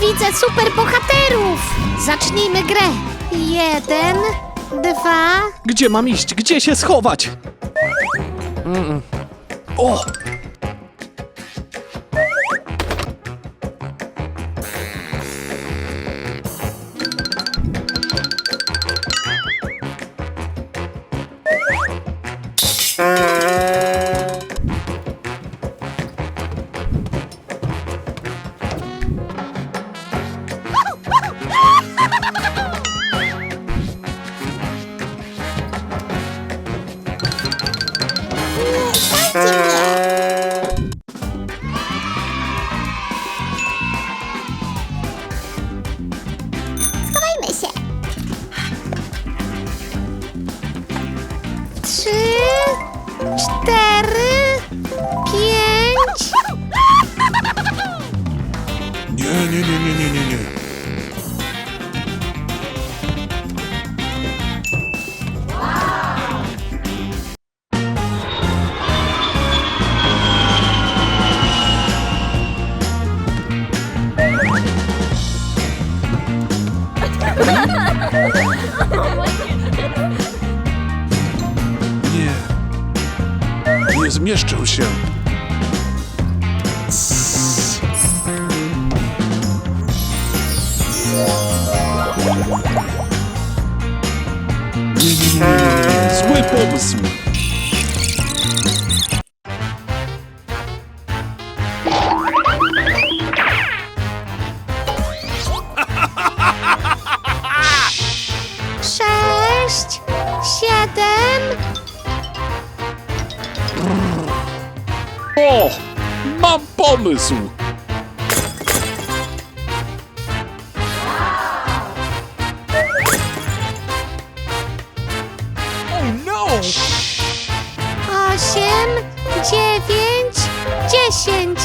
Widzę super bohaterów! Zacznijmy grę. Jeden, dwa. Gdzie mam iść? Gdzie się schować? O! Nie. Nie zmieszczę się. Zły pomysł. O! Mam pomysł! Osiem, dziewięć, dziesięć.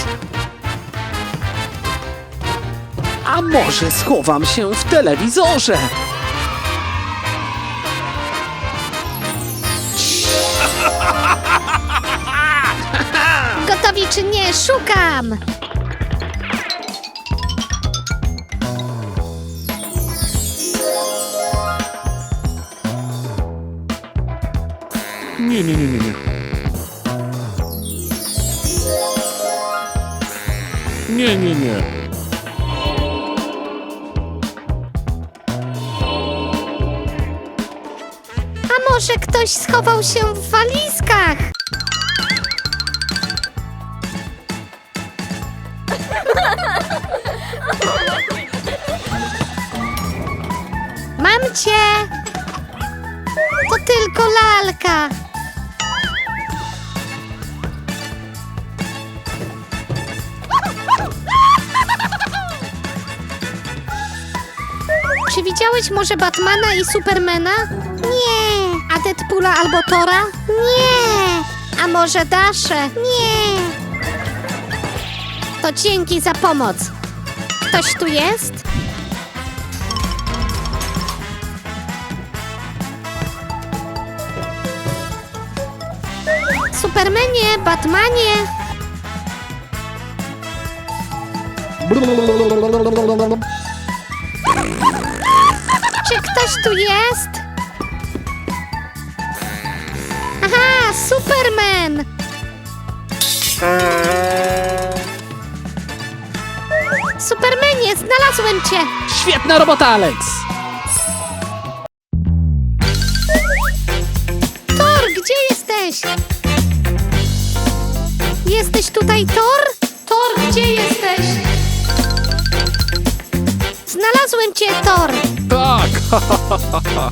A może schowam się w telewizorze? Czy nie? Szukam! Nie, nie, nie, nie, nie. Nie, nie, nie. A może ktoś schował się w walizkach? Cię! To tylko lalka. Czy widziałeś może Batmana i Supermana? Nie. A Deadpoola albo Tora? Nie. A może Dasze? Nie. To dzięki za pomoc. Ktoś tu jest? Supermanie, Batmanie. Czy ktoś tu jest? Aha, Superman! Supermanie, znalazłem cię! Świetna robota, Alex! Thor, gdzie jesteś? Jesteś tutaj, Thor? Thor, gdzie jesteś? Znalazłem cię, Thor! Tak!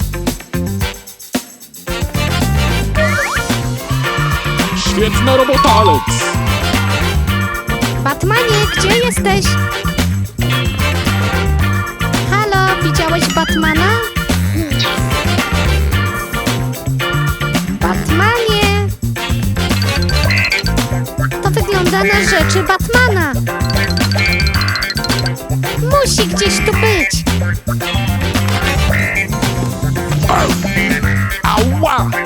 Świetna robota, Alex! Batmanie, gdzie jesteś? Halo, widziałeś Batmana? Rzeczy Batmana. Musi gdzieś tu być.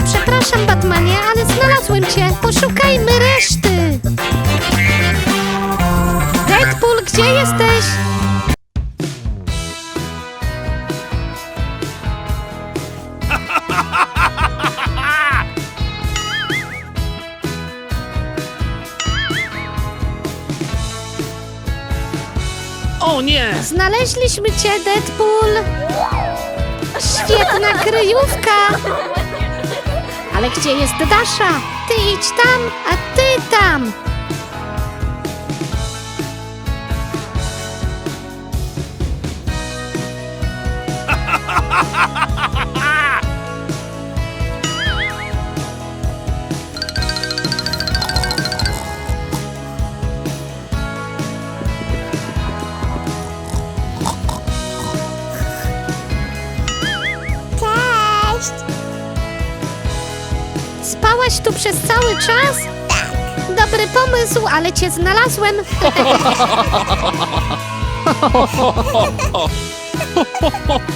Przepraszam, Batmanie, ale znalazłem cię. Poszukajmy reszty. O nie! Znaleźliśmy cię, Deadpool! Świetna kryjówka! Ale gdzie jest Dasza? Ty idź tam, a ty tam! Spałaś tu przez cały czas? Dobry pomysł, ale cię znalazłem.